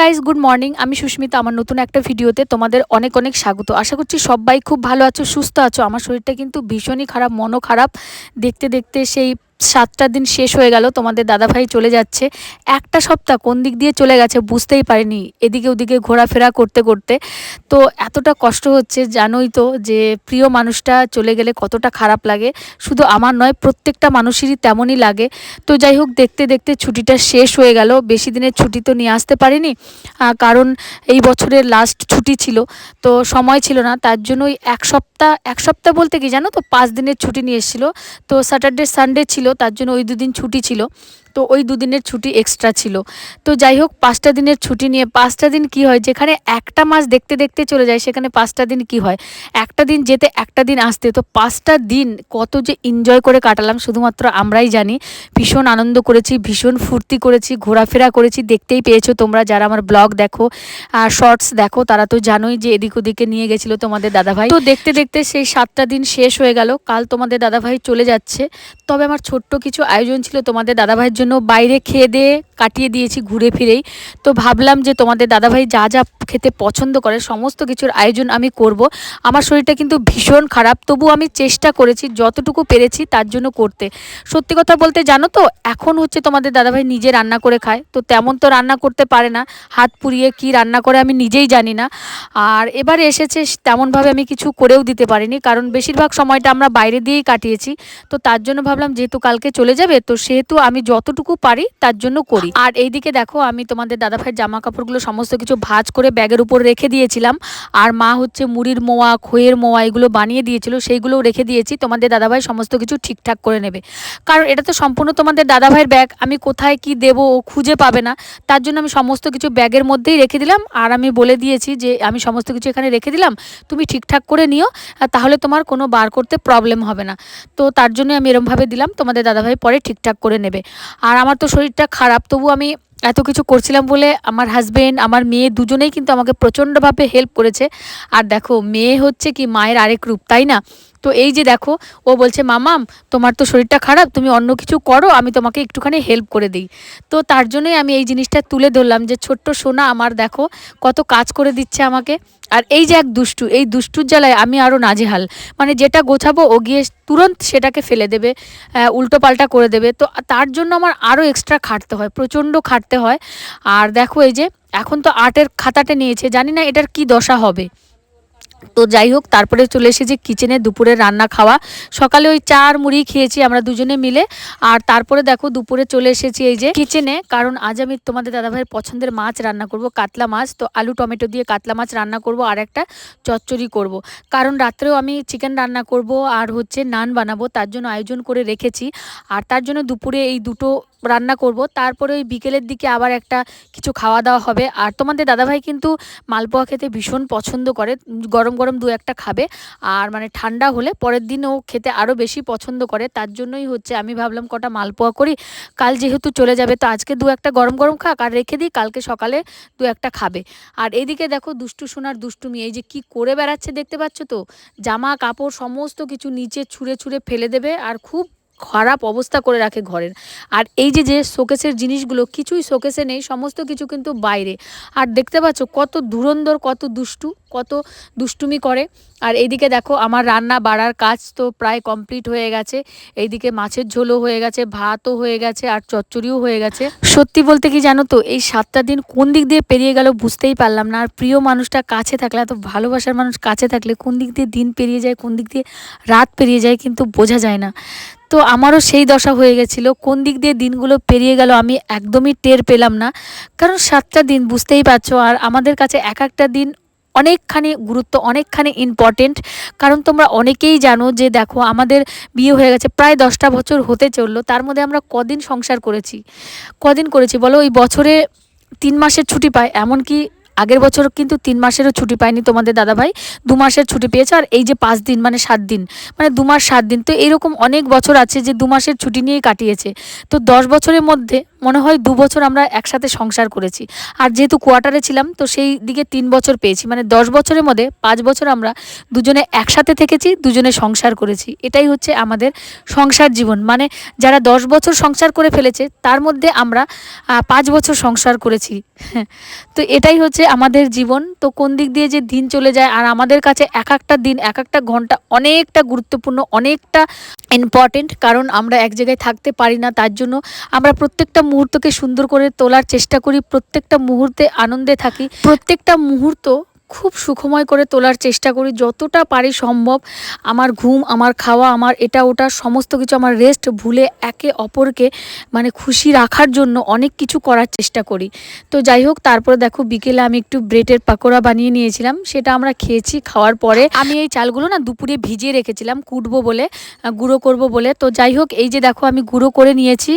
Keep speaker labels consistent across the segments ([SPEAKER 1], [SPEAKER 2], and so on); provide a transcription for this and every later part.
[SPEAKER 1] Guys good morning আমি সুস্মিতা, আমার নতুন একটা ভিডিওতে তোমাদের অনেক অনেক স্বাগত। আশা করছি সবাই খুব ভালো আছো, সুস্থ আছো। আমার শরীরটা কিন্তু ভীষণই খারাপ, মনও খারাপ। দেখতে দেখতে সেই সাতটা দিন শেষ হয়ে গেল, তোমাদের দাদাভাই চলে যাচ্ছে। একটা সপ্তাহ কোন দিক দিয়ে চলে গেছে বুঝতেই পারিনি, এদিকে ওদিকে ঘোরাফেরা করতে করতে। তো এতটা কষ্ট হচ্ছে, জানোই তো যে প্রিয় মানুষটা চলে গেলে কতটা খারাপ লাগে। শুধু আমার নয়, প্রত্যেকটা মানুষেরই তেমনই লাগে। তো যাই হোক, দেখতে দেখতে ছুটিটা শেষ হয়ে গেল। বেশি দিনের ছুটি তো নিয়ে আসতে পারিনি কারণ এই বছরের লাস্ট ছুটি ছিল। তো সময় ছিল না, তার জন্য ওই এক সপ্তাহ এক সপ্তাহ বলতে কি জানো তো, পাঁচ দিনের ছুটি নিয়ে এসেছিল। তো স্যাটারডে সানডে ছিল তার জন্য ওই দুদিন ছুটি ছিল। তো ওই দুদিনের ছুটি এক্সট্রা ছিল। তো যাই হোক পাঁচটা দিনের ছুটি নিয়ে, পাঁচটা দিন কি হয়? যেখানে একটা মাস দেখতে দেখতে চলে যায়, সেখানে পাঁচটা দিন কি হয়? একটা দিন যেতে একটা দিন আসতে। তো পাঁচটা দিন কত যে এনজয় করে কাটালাম, শুধুমাত্র আমরাই জানি। ভীষণ আনন্দ করেছি, ভীষণ ফুর্তি করেছি, ঘোরাফেরা করেছি। দেখতেই পেয়েছ তোমরা যারা আমার ব্লগ দেখো, আর শর্টস দেখো, তারা তো জানোই যে এদিক ওদিকে নিয়ে গেছিল তোমাদের দাদাভাই। তো দেখতে দেখতে সেই সাতটা দিন শেষ হয়ে গেল। কাল তোমাদের দাদাভাই চলে যাচ্ছে। তবে আমার ছোট্ট কিছু আয়োজন ছিল তোমাদের দাদাভাইয়ের জন্য বাইরে খেয়ে দিয়ে কাটিয়ে দিয়েছি ঘুরে ফিরেই। তো ভাবলাম যে তোমাদের দাদাভাই যা যা খেতে পছন্দ করে, সমস্ত কিছুর আয়োজন আমি করব। আমার শরীরটা কিন্তু ভীষণ খারাপ, তবু আমি চেষ্টা করেছি যতটুকু পেরেছি তার জন্য করতে। সত্যি কথা বলতে জানো তো, এখন হচ্ছে তোমাদের দাদাভাই নিজে রান্না করে খায়। তো তেমন তো রান্না করতে পারে না, হাত পুড়িয়ে কি রান্না করে আমি নিজেই জানি না। আর এবারে এসেছে তেমনভাবে আমি কিছু করেও দিতে পারিনি, কারণ বেশিরভাগ সময়টা আমরা বাইরে দিয়েই কাটিয়েছি। তো তার জন্য ভাবলাম যেহেতু কালকে চলে যাবে, তো সেহেতু আমি যতটুকু পারি, তার জন্য করি। আর এইদিকে দেখো, আমি তোমাদের দাদাভাইয়ের জামা কাপড়গুলো সমস্ত কিছু ভাজ করে ব্যাগের উপর রেখে দিয়েছিলাম। আর মা হচ্ছে মুড়ির মোয়া খইয়ের মোয়া এগুলো বানিয়ে দিয়েছিল, সেইগুলোও রেখে দিয়েছি। তোমাদের দাদাভাই সমস্ত কিছু ঠিকঠাক করে নেবে। কারণ এটা তো সম্পূর্ণ তোমাদের দাদাভাইয়ের ব্যাগ, আমি কোথায় কি দেব ও খুঁজে পাবে না। তার জন্য আমি সমস্ত কিছু ব্যাগের মধ্যেই রেখে দিলাম। আর আমি বলে দিয়েছি যে, আমি সমস্ত কিছু এখানে রেখে দিলাম, তুমি ঠিকঠাক করে নিও তাহলে তোমার কোনো বার করতে প্রবলেম হবে না। তো তার জন্য আমি এরমভাবে দিলাম, তোমাদের দাদাভাই পরে ঠিকঠাক করে নেবে। আর আমার তো শরীরটা খারাপ, তবু আমি এত কিছু করছিলাম বলে আমার হাজবেন্ড আমার মেয়ে দুজনেই কিন্তু আমাকে প্রচণ্ডভাবে হেল্প করেছে। আর দেখো, মেয়ে হচ্ছে কি মায়ের আরেক রূপ, তাই না? তো এই যে দেখো, ও বলছে, মামাম, তোমার তো শরীরটা খারাপ, তুমি অন্য কিছু করো, আমি তোমাকে একটুখানি হেল্প করে দিই। তো তার জন্যই আমি এই জিনিসটা তুলে ধরলাম যে, ছোট্ট সোনা আমার দেখো, কত কাজ করে দিচ্ছে আমাকে। আর এই যে এক দুষ্টু, এই দুষ্টুর জ্বালায় আমি আরও নাজেহাল। মানে যেটা গোছাবো, ও গিয়ে তুরন্ত সেটাকে ফেলে দেবে উল্টো পাল্টা করে দেবে। তো তার জন্য আমার আরও এক্সট্রা খাটতে হয়, প্রচণ্ড খাটতে হয়। আর দেখো এই যে, এখন তো আর্টের খাতাটা নিয়েছে, জানি না এটার কি দশা হবে। তো যাই হোক, তারপরে চলে এসেছি কিচেনে দুপুরে রান্না খাওয়া। সকালে ওই চার মুড়ি খেয়েছি আমরা দুজনে মিলে। আর তারপরে দেখো, দুপুরে চলে এসেছি এই যে কিচেনে কারণ আজ আমি তোমাদের দাদাভাইয়ের পছন্দের মাছ রান্না করব, কাতলা মাছ। তো আলু, টমেটো দিয়ে কাতলা মাছ রান্না করব আর একটা চচ্চড়ি করব। কারণ রাত্রেও আমি চিকেন রান্না করব আর হচ্ছে নান বানাবো, তার জন্য আয়োজন করে রেখেছি। আর তার জন্য দুপুরে এই দুটো রান্না করব। তারপরে ওই বিকেলের দিকে আবার একটা কিছু খাওয়া দাওয়া হবে। আর তোমাদের দাদাভাই কিন্তু মালপোয়া খেতে ভীষণ পছন্দ করে। গরম গরম দু একটা খাবে। আর মানে ঠান্ডা হলে পরের দিন ও খেতে আরও বেশি পছন্দ করে। তার জন্যই হচ্ছে আমি ভাবলাম কটা মালপোয়া করি। কাল যেহেতু চলে যাবে, তো আজকে দু একটা গরম গরম খাক আর রেখে দিই। কালকে সকালে দু একটা খাবে। আর এদিকে দেখো দুষ্টু সোনার দুষ্টুমি, এই যে কি করে বেড়াচ্ছে দেখতে পাচ্ছ তো? জামা কাপড় সমস্ত কিছু নিচে ছুঁড়ে ছুঁড়ে ফেলে দেবে। আর খুব খারাপ অবস্থা করে রাখে ঘরের। আর এই যে যে শোকেসের জিনিসগুলো, কিছুই শোকেসে নেই, সমস্ত কিছু কিন্তু বাইরে। আর দেখতে পাচ্ছ কত ধুরন্ধর, কত দুষ্টু, কত দুষ্টুমি করে। আর এইদিকে দেখো, আমার রান্না বাড়ার কাজ তো প্রায় কমপ্লিট হয়ে গেছে। এইদিকে মাছের ঝোলও হয়ে গেছে, ভাতও হয়ে গেছে, আর চচ্চড়িও হয়ে গেছে। সত্যি বলতে কি জানো তো, এই সাতটা দিন কোন দিক দিয়ে পেরিয়ে গেল বুঝতেই পারলাম না। আর প্রিয় মানুষটা কাছে থাকলে, এত ভালোবাসার মানুষ কাছে থাকলে কোন দিক দিয়ে দিন পেরিয়ে যায়, কোন দিক দিয়ে রাত পেরিয়ে যায় কিন্তু বোঝা যায় না। তো আমারও সেই দশা হয়ে গেছিল। কোন দিক দিয়ে দিনগুলো পেরিয়ে গেল আমি একদমই টের পেলাম না। কারণ সাতটা দিন, বুঝতেই পারছ, আর আমাদের কাছে এক একটা দিন অনেকখানি গুরুত্ব, অনেকখানি ইম্পর্টেন্ট কারণ তোমরা অনেকেই জানো যে দেখো, আমাদের বিয়ে হয়ে গেছে প্রায় দশটা বছর হতে চলল। তার মধ্যে আমরা কদিন সংসার করেছি। কদিন করেছি? বলো, ওই বছরে তিন মাসের ছুটি পায়। এমনকি আগের বছর কিন্তু তিন মাসেরও ছুটি পায়নি তোমাদের দাদাভাই। দু মাসের ছুটি পেয়েছে আর এই যে পাঁচ দিন মানে সাত দিন মানে দু মাস সাত দিন। তো এরকম অনেক বছর আছে যে দু মাসের ছুটি নিয়েই কাটিয়েছে। তো দশ বছরের মধ্যে মনে হয় দু বছর আমরা একসাথে সংসার করেছি। আর যেহেতু কোয়ার্টারে ছিলাম, তো সেই দিকে তিন বছর পেয়েছি। মানে দশ বছরের মধ্যে পাঁচ বছর আমরা দুজনে একসাথে থেকেছি, দুজনে সংসার করেছি। এটাই হচ্ছে আমাদের সংসার জীবন। মানে যারা দশ বছর সংসার করে ফেলেছে, তার মধ্যে আমরা পাঁচ বছর সংসার করেছি। তো এটাই হচ্ছে আমাদের জীবন। তো কোন দিক দিয়ে যে দিন চলে যায়, আর আমাদের কাছে এক একটা দিন, এক একটা ঘণ্টা অনেকটা গুরুত্বপূর্ণ, অনেকটা ইম্পর্টেন্ট কারণ আমরা এক জায়গায় থাকতে পারি না। তার জন্য আমরা প্রত্যেকটা মুহূর্তকে সুন্দর করে তোলার চেষ্টা করি, প্রত্যেকটা মুহূর্তে আনন্দে থাকি। প্রত্যেকটা মুহূর্ত খুব সুখময় করে তোলার চেষ্টা করি, যতটা পারি সম্ভব। আমার ঘুম, আমার খাওয়া, আমার এটা, ওটা, সমস্ত কিছু আমার রেস্ট ভুলে একে অপরকে মানে খুশি রাখার জন্য অনেক কিছু করার চেষ্টা করি। তো যাই হোক, তারপরে দেখো বিকেলে আমি একটু ব্রেডের পাকোড়া বানিয়ে নিয়েছিলাম, সেটা আমরা খেয়েছি খাওয়ার পরে। আমি এই চালগুলো না দুপুরে ভিজিয়ে রেখেছিলাম, কুটবো বলে গুঁড়ো করব বলে। তো যাই হোক, এই যে দেখো আমি গুঁড়ো করে নিয়েছি,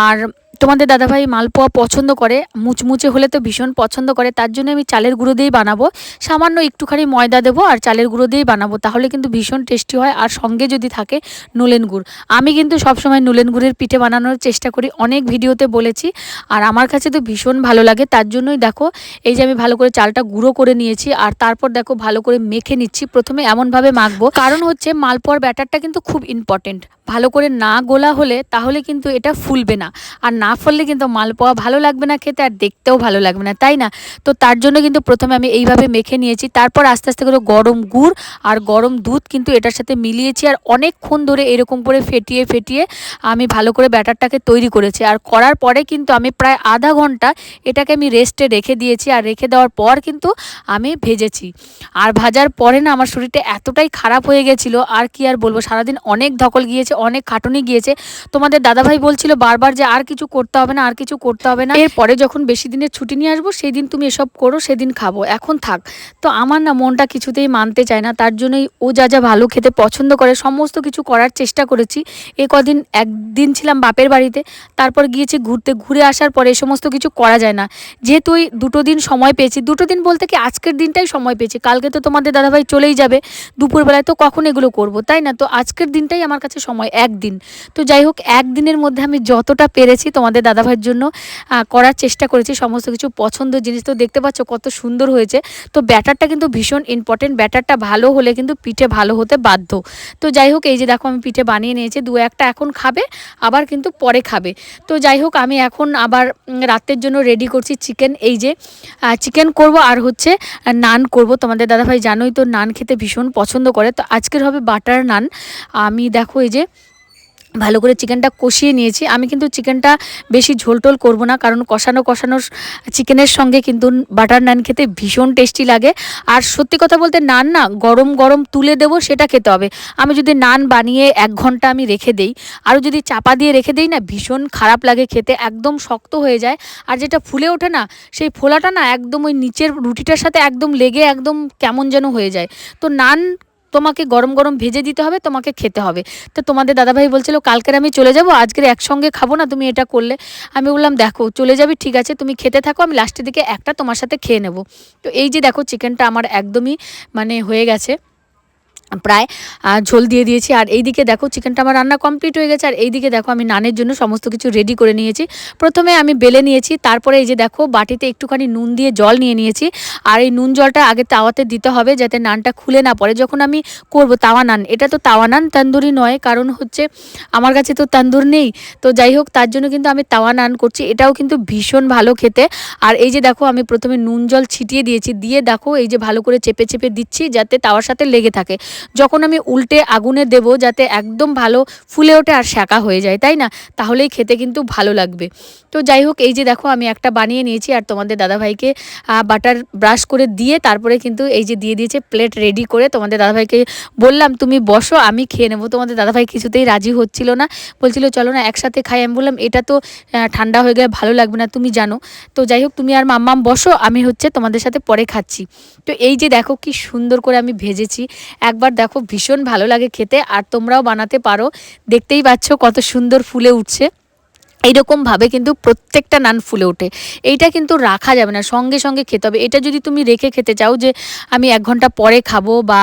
[SPEAKER 1] আর তোমাদের দাদাভাই মালপোয়া পছন্দ করে, মুচমুচে হলে তো ভীষণ পছন্দ করে, তার জন্য আমি চালের গুঁড়ো দিয়েই বানাবো। সামান্য একটুখানি ময়দা দেবো আর চালের গুঁড়ো দিয়েই বানাবো, তাহলে কিন্তু ভীষণ টেস্টি হয় আর সঙ্গে যদি থাকে নুলেন গুড়। আমি কিন্তু সবসময় নুলেন গুড়ের পিঠে বানানোর চেষ্টা করি, অনেক ভিডিওতে বলেছি আর আমার কাছে তো ভীষণ ভালো লাগে, তার জন্যই দেখো এই যে আমি ভালো করে চালটা গুঁড়ো করে নিয়েছি আর তারপর দেখো ভালো করে মেখে নিচ্ছি, প্রথমে এমনভাবে মাখবো। কারণ হচ্ছে মালপোয়ার ব্যাটারটা কিন্তু খুব ইম্পর্টেন্ট ভালো করে না গোলা হলে তাহলে কিন্তু এটা ফুলবে না। আর না ফুললে কিন্তু মালপোয়া ভালো লাগবে না খেতে আর দেখতেও ভালো লাগবে না, তাই না? তো তার জন্য কিন্তু প্রথমে আমি এইভাবে মেখে নিয়েছি, তারপর আস্তে আস্তে করে গরম গুড় আর গরম দুধ কিন্তু এটার সাথে মিলিয়েছি আর অনেকক্ষণ ধরে এরকম করে ফেটিয়ে ফেটিয়ে আমি ভালো করে ব্যাটারটাকে তৈরি করেছি আর করার পরে কিন্তু আমি প্রায় আধা ঘণ্টা এটাকে আমি রেস্টে রেখে দিয়েছি আর রেখে দেওয়ার পর কিন্তু আমি ভেজেছি। আর ভাজার পরে না আমার শরীরটা এতটাই খারাপ হয়ে গেছিল আর কি আর বলব, সারাদিন অনেক ধকল গিয়েছে, অনেক খাটুনি গিয়েছে। তোমাদের দাদাভাই বলছিল বারবার যে আর কিছু করতে হবে না, আর কিছু করতে হবে না। এরপরে যখন বেশি দিনের ছুটি নিয়ে আসব সেই দিন তুমি এসব করো, সেদিন খাব। এখন থাক। তো আমার না মনটা কিছুতেই মানতে চায় না। তার জন্যই ও যা যা ভালো খেতে পছন্দ করে, সমস্ত কিছু করার চেষ্টা করেছি। এ কদিন একদিন ছিলাম বাপের বাড়িতে। তারপর গিয়েছি ঘুরতে। ঘুরে আসার পরে এ সমস্ত কিছু করা যায় না। যেহেতু ওই দুটো দিন সময় পেয়েছি। দুটো দিন বলতে কি আজকের দিনটাই সময় পেয়েছি। কালকে তো তোমাদের দাদাভাই চলেই যাবে। দুপুরবেলায় তো কখন এগুলো করব, তাই না? তো আজকের দিনটাই আমার কাছে সময়, একদিন। তো যাই হোক, একদিনের মধ্যে আমি যতটা পেরেছি তোমাদের দাদাভাইয়ের জন্য করার চেষ্টা করেছি, সমস্ত কিছু পছন্দ জিনিস তো দেখতে পাচ্ছ কত সুন্দর হয়েছে। তো ব্যাটারটা কিন্তু ভীষণ ইম্পর্টেন্ট ব্যাটারটা ভালো হলে কিন্তু পিঠে ভালো হতে বাধ্য। তো যাই হোক, এই যে দেখো আমি পিঠে বানিয়ে নিয়েছি, দু একটা এখন খাবে, আবার কিন্তু পরে খাবে। তো যাই হোক, আমি এখন আবার রাতের জন্য রেডি করছি চিকেন এই যে চিকেন করব আর হচ্ছে নান করব। তোমাদের দাদাভাই জানোই তো নান খেতে ভীষণ পছন্দ করে। তো আজকের হবে বাটার নান। আমি দেখো এই যে ভালো করে চিকেনটা কষিয়ে নিয়েছি। আমি কিন্তু চিকেনটা বেশি ঝোলটোল করব না, কারণ কষানো কষানো চিকেনের সঙ্গে কিন্তু বাটার নান খেতে ভীষণ টেস্টি লাগে। আর সত্যি কথা বলতে নান না, গরম গরম তুলে দেবো সেটা খেতে হবে। আমি যদি নান বানিয়ে এক ঘণ্টা আমি রেখে দেই, আর যদি চাপা দিয়ে রেখে দেই না, ভীষণ খারাপ লাগে খেতে, একদম শক্ত হয়ে যায়। আর যেটা ফুলে ওঠে না, সেই ফোলাটা না একদম ওই নিচের রুটিটার সাথে একদম লেগে একদম কেমন যেন হয়ে যায়। তো নান তোমাকে গরম গরম ভেজে দিতে হবে, তোমাকে খেতে হবে। তো তোমাদের দাদাভাই বলছিল, কালকের আমি চলে যাব, আজকের একসঙ্গে খাব না, তুমি এটা করলে। আমি বললাম, দেখো, চলে যাবে, ঠিক আছে, তুমি খেতে থাকো, আমি লাস্টের দিকে একটা তোমার সাথে খেয়ে নেব। তো এই যে দেখো চিকেনটা আমার একদমই মানে হয়ে গেছে। প্রায় ঝোল দিয়ে দিয়েছি। আর এইদিকে দেখো, চিকেনটা আমার রান্না কমপ্লিট হয়ে গেছে। আর এইদিকে দেখো, আমি নানের জন্য সমস্ত কিছু রেডি করে নিয়েছি। প্রথমে আমি বেলে নিয়েছি, তারপরে এই যে দেখো, বাটিতে একটুখানি নুন দিয়ে জল নিয়ে নিয়েছি। আর এই নুন জলটা আগে তাওয়াতে দিতে হবে যাতে নানটা খুলে না পড়ে। যখন আমি করব তাওয়া নান, এটা তো তাওয়া নান, তন্দুরি নয়। কারণ হচ্ছে, আমার কাছে তো তন্দুর নেই। তো যাই হোক, তার জন্য কিন্তু আমি তাওয়া নান করছি। এটাও কিন্তু ভীষণ ভালো খেতে। আর এই যে দেখো, আমি প্রথমে নুন জল ছিটিয়ে দিয়েছি। দিয়ে দেখো, এই যে ভালো করে চেপে চেপে দিচ্ছি, যাতে তাওয়ার সাথে লেগে থাকে। যখন আমি উল্টে আগুনে দেব যাতে একদম ভালো ফুলে ওঠে আর শাঁকা হয়ে যায়, তাই না? তাহলেই খেতে কিন্তু ভালো লাগবে। তো যাই হোক, এই যে দেখো, আমি একটা বানিয়ে নিয়েছি আর তোমাদের দাদাভাইকে বাটার ব্রাশ করে দিয়ে তারপরে কিন্তু এই যে দিয়ে দিয়েছে প্লেট রেডি করে তোমাদের দাদাভাইকে বললাম, তুমি বসো, আমি খেয়ে নেব। তোমাদের দাদাভাই কিছুতেই রাজি হচ্ছিল না। বলছিল, চলো না, একসাথে খাই। আমি বললাম, এটা তো ঠান্ডা হয়ে গেলে ভালো লাগবে না, তুমি জানো। তো যাই হোক, তুমি আর মাম্মাম বসো, আমি হচ্ছে তোমাদের সাথে পরে খাচ্ছি। তো এই যে দেখো, কি সুন্দর করে আমি ভেজেছি। একবার দেখো ভীষণ ভালো লাগে খেতে, আর তোমরাও বানাতে পারো। দেখতেই পাচ্ছ কত সুন্দর ফুলে উঠছে। এইরকমভাবে কিন্তু প্রত্যেকটা নান ফুলে ওঠে। এইটা কিন্তু রাখা যাবে না, সঙ্গে সঙ্গে খেতে হবে। এটা যদি তুমি রেখে খেতে চাও যে আমি এক ঘণ্টা পরে খাব বা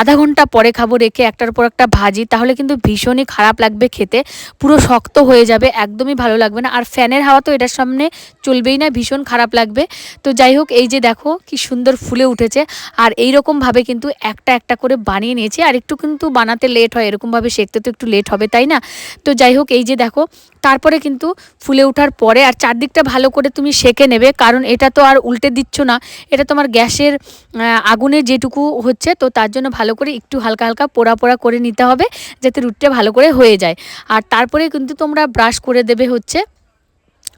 [SPEAKER 1] আধা ঘণ্টা পরে খাব রেখে একটার পর একটা ভাজি, তাহলে কিন্তু ভীষণই খারাপ লাগবে খেতে। পুরো শক্ত হয়ে যাবে, একদমই ভালো লাগবে না। আর ফ্যানের হাওয়া তো এটার সামনে চলবেই না, ভীষণ খারাপ লাগবে। তো যাই হোক, এই যে দেখো কি সুন্দর ফুলে উঠেছে। আর এই রকমভাবে কিন্তু একটা একটা করে বানিয়ে নিয়েছি। আর একটু কিন্তু বানাতে লেট হয় এরকমভাবে শেখতে তো একটু লেট হবে, তাই না? তো যাই হোক, এই যে দেখো তারপরে কিন্তু ফুলে ওঠার পরে আর চারদিকটা ভালো করে তুমি সেকে নেবে, কারণ এটা তো আর উল্টে দিচ্ছ না। এটা তোমার গ্যাসের আগুনে যেটুকু হচ্ছে, তো তার জন্য ভালো করে একটু হালকা হালকা পোড়া পোড়া করে নিতে হবে, যাতে রুটটা ভালো করে হয়ে যায়। আর তারপরে কিন্তু তোমরা ব্রাশ করে দেবে হচ্ছে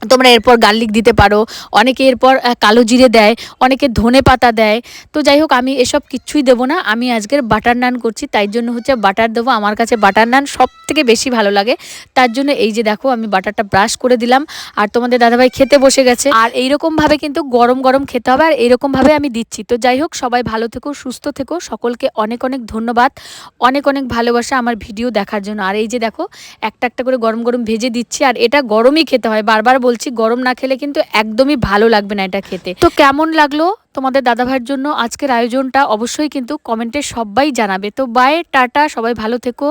[SPEAKER 1] তোমরা এরপর গার্লিক দিতে পারো, অনেকে এরপর কালো জিরে দেয়, অনেকে ধনে পাতা দেয়। তো যাই হোক, আমি এসব কিচ্ছুই দেবো না, আমি আজকের বাটার নান করছি, তাই জন্য হচ্ছে বাটার দেবো। আমার কাছে বাটার নান সব থেকে বেশি ভালো লাগে। তার জন্য এই যে দেখো, আমি বাটারটা ব্রাশ করে দিলাম। আর তোমাদের দাদাভাই খেতে বসে গেছে। আর এইরকমভাবে কিন্তু গরম গরম খেতে হবে, আর এইরকমভাবে আমি দিচ্ছি। তো যাই হোক, সবাই ভালো থেকো, সুস্থ থেকো। সকলকে অনেক অনেক ধন্যবাদ। অনেক অনেক ভালোবাসা আমার ভিডিও দেখার জন্য। আর এই যে দেখো, একটা একটা করে গরম গরম ভেজে দিচ্ছি, আর এটা গরমই খেতে হয়, বারবার বলছি, গরম না খেলে কিন্তু একদমই ভালো লাগবে না এটা খেতে। তো কেমন লাগল তোমাদের দাদাভাইয়ের জন্য আজকের আয়োজনটা? অবশ্যই কিন্তু কমেন্টে সবাই জানাবে। তো বাই টাটা, সবাই ভালো থেকো।